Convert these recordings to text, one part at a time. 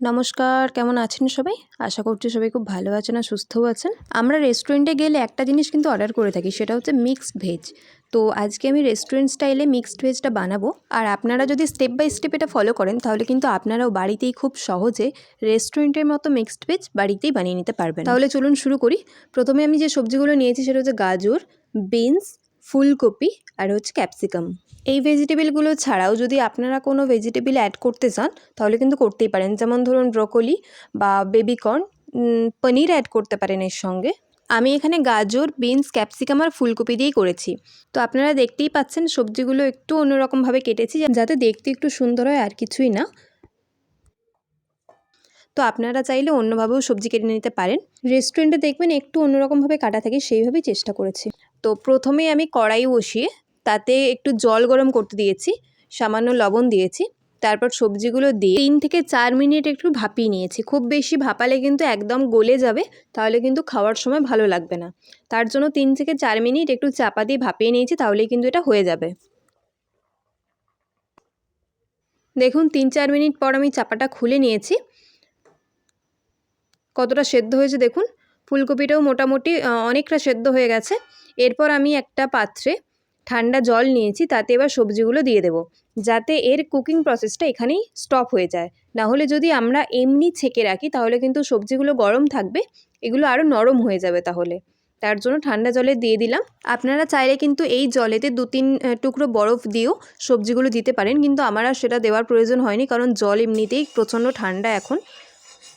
নমস্কার, কেমন আছেন সবাই? আশা করছি সবাই খুব ভালো আছেন আর সুস্থও আছেন। আমরা রেস্টুরেন্টে গেলে একটা জিনিস কিন্তু অর্ডার করে থাকি, সেটা হচ্ছে মিক্সড ভেজ তো আজকে আমি রেস্টুরেন্ট স্টাইলে মিক্সড ভেজটা বানাবো। আর আপনারা যদি স্টেপ বাই স্টেপ এটা ফলো করেন, তাহলে কিন্তু আপনারাও বাড়িতেই খুব সহজে রেস্টুরেন্টের মতো মিক্সড ভেজ বাড়িতেই বানিয়ে নিতে পারবেন। তাহলে চলুন শুরু করি। প্রথমে আমি যে সবজিগুলো নিয়েছি, সেটা হচ্ছে গাজর বিনস ফুলকপি আর হচ্ছে ক্যাপসিকাম এই ভেজিটেবলগুলো ছাড়াও যদি আপনারা কোনো ভেজিটেবল অ্যাড করতে চান, তাহলে কিন্তু করতেই পারেন। যেমন ধরুন ব্রোকলি বা বেবিকর্ন পনির অ্যাড করতে পারেন এর সঙ্গে। আমি এখানে গাজর, বিনস, ক্যাপসিকাম আর ফুলকপি দিয়েই করেছি। তো আপনারা দেখতেই পাচ্ছেন সবজিগুলো একটু অন্যরকমভাবে কেটেছি, যাতে দেখতে একটু সুন্দর হয় আর কিছুই না। তো আপনারা চাইলে অন্যভাবেও সবজি কেটে নিতে পারেন। রেস্টুরেন্টে দেখবেন একটু অন্যরকমভাবে কাটা থাকে, সেইভাবেই চেষ্টা করেছি। তো প্রথমেই আমি কড়াই বসিয়ে তাতে একটু জল গরম করতে দিয়েছি, সামান্য লবণ দিয়েছি, তারপর সবজিগুলো দিয়ে তিন থেকে চার মিনিট একটু ভাপিয়ে নিয়েছি। খুব বেশি ভাপালে কিন্তু একদম গলে যাবে, তাহলে কিন্তু খাওয়ার সময় ভালো লাগবে না। তার জন্য তিন থেকে চার মিনিট একটু চাপা দিয়ে ভাপিয়ে নিয়েছি, তাহলেই কিন্তু এটা হয়ে যাবে। দেখুন, তিন চার মিনিট পর আমি চাপাটা খুলে নিয়েছি। কতটা সেদ্ধ হয়েছে দেখুন, ফুলকপিটাও মোটামুটি অনেকটা সেদ্ধ হয়ে গেছে। এরপর আমি একটা পাত্রে ঠান্ডা জল নিয়েছি, তাতে এবার সবজিগুলো দিয়ে দেবো। যাতে এর কুকিং প্রসেসটা এখানেই স্টপ হয়ে যায়। না হলে যদি আমরা এমনি ছেঁকে রাখি, তাহলে কিন্তু সবজিগুলো গরম থাকবে, এগুলো আরও নরম হয়ে যাবে তাহলে। তার জন্য ঠান্ডা জলে দিয়ে দিলাম। আপনারা চাইলে কিন্তু এই জলেতে দু তিন টুকরো বরফ দিয়েও সবজিগুলো দিতে পারেন, কিন্তু আমার আর সেটা দেওয়ার প্রয়োজন হয়নি, কারণ জল এমনিতেই প্রচণ্ড ঠান্ডা এখন।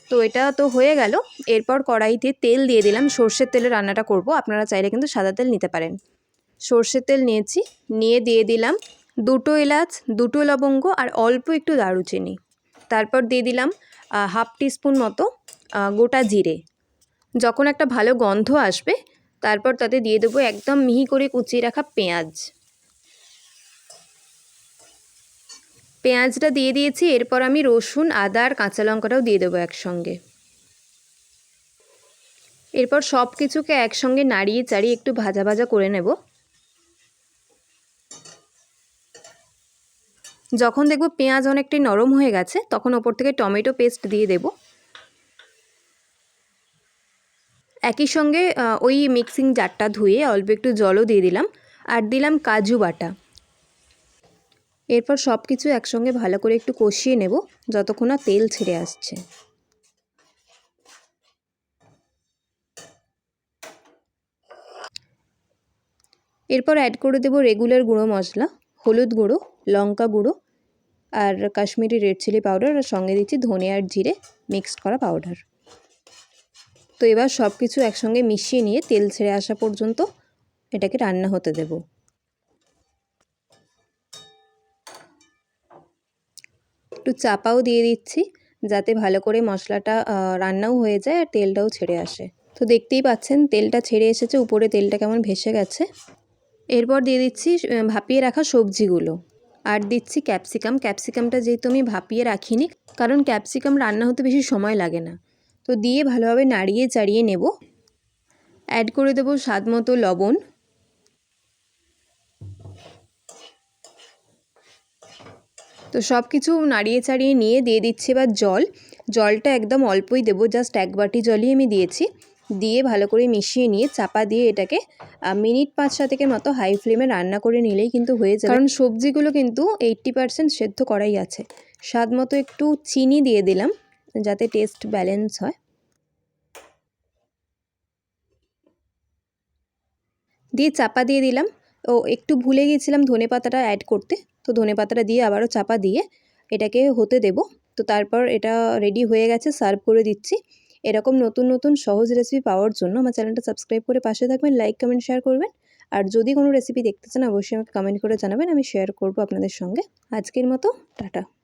তো এটা তো হয়ে গেল। এরপর কড়াইতে তেল দিয়ে দিলাম। সর্ষের তেলে রান্নাটা করব। আপনারা চাইলে কিন্তু সাদা তেল নিতে পারেন। সর্ষের তেল নিয়েছি, নিয়ে দিয়ে দিলাম দুটো এলাচ, দুটো লবঙ্গ আর অল্প একটু দারুচিনি। তারপর দিয়ে দিলাম হাফ টিস্পুন মতো গোটা জিরে। যখন একটা ভালো গন্ধ আসবে, তারপর তাতে দিয়ে দেবো একদম মিহি করে কুচিয়ে রাখা পেঁয়াজ। পেঁয়াজটা দিয়ে দিয়েছি, এরপর আমি রসুন, আদা আর কাঁচা লঙ্কাটাও দিয়ে দেবো একসঙ্গে। এরপর সব কিছুকে একসঙ্গে নাড়িয়ে চাড়িয়ে একটু ভাজা ভাজা করে নেব। যখন দেখব পেঁয়াজ অনেকটাই নরম হয়ে গেছে, তখন ওপর থেকে টমেটো পেস্ট দিয়ে দেব। একই সঙ্গে ওই মিক্সিং জারটা ধুয়ে অল্প একটু জলও দিয়ে দিলাম, আর দিলাম কাজু বাটা। এরপর সব কিছু একসঙ্গে ভালো করে একটু কষিয়ে নেব, যতক্ষণ না তেল ছেড়ে আসছে। এরপর অ্যাড করে দেব রেগুলার গুঁড়ো মশলা, হলুদ গুঁড়ো, লঙ্কা গুঁড়ো আর কাশ্মীরি রেড চিলি পাউডার আর সঙ্গে দিচ্ছি ধনে আর জিরে মিক্সড করা পাউডার তো এবার সব কিছু একসঙ্গে মিশিয়ে নিয়ে তেল ছেড়ে আসা পর্যন্ত এটাকে রান্না হতে দেব। একটু চাপাও দিয়ে দিচ্ছি যাতে ভালো করে মশলাটা রান্নাও হয়ে যায় আর তেলটাও ছেড়ে আসে। তো দেখতেই পাচ্ছেন তেলটা ছেড়ে এসেছে, উপরে তেলটা কেমন ভেসে গেছে। এরপর দিয়ে দিচ্ছি ভাপিয়ে রাখা সবজিগুলো। আর দিচ্ছি ক্যাপসিকাম। ক্যাপসিকামটা যেহেতু আমি ভাপিয়ে রাখিনি, কারণ ক্যাপসিকাম রান্না হতে বেশি সময় লাগে না। তো দিয়ে ভালোভাবে নাড়িয়ে চাড়িয়ে নেব। অ্যাড করে দেবো স্বাদ মতো লবণ। তো সব কিছু নাড়িয়ে চাড়িয়ে নিয়ে দিয়ে দিচ্ছি এবার জল। জলটা একদম অল্পই দেবো, জাস্ট এক বাটি জলই আমি দিয়েছি। দিয়ে ভালো করে মিশিয়ে নিয়ে চাপা দিয়ে এটাকে মিনিট পাঁচ সাতেকের মতো হাই ফ্লেমে রান্না করে নিলেই কিন্তু হয়ে যায় কারণ সবজিগুলো কিন্তু এইট্টি পারসেন্ট সেদ্ধ করাই আছে। স্বাদ মতো একটু চিনি দিয়ে দিলাম, যাতে টেস্ট ব্যালেন্স হয়। দিয়ে চাপা দিয়ে দিলাম। ও, একটু ভুলে গিয়েছিলাম ধনে পাতাটা অ্যাড করতে। তো ধনে পাতাটা দিয়ে আবারও চাপা দিয়ে এটাকে হতে দেব। তো তারপর এটা রেডি হয়ে গেছে সার্ভ করে দিচ্ছি। এরকম নতুন নতুন সহজ রেসিপি পাওয়ার জন্য আমার চ্যানেলটা সাবস্ক্রাইব করে পাশে থাকবেন লাইক কমেন্ট শেয়ার করবেন। আর যদি কোনো রেসিপি দেখতে চান, অবশ্যই আমাকে কমেন্ট করে জানাবেন, আমি শেয়ার করব আপনাদের সঙ্গে। আজকের মতো, টাটা।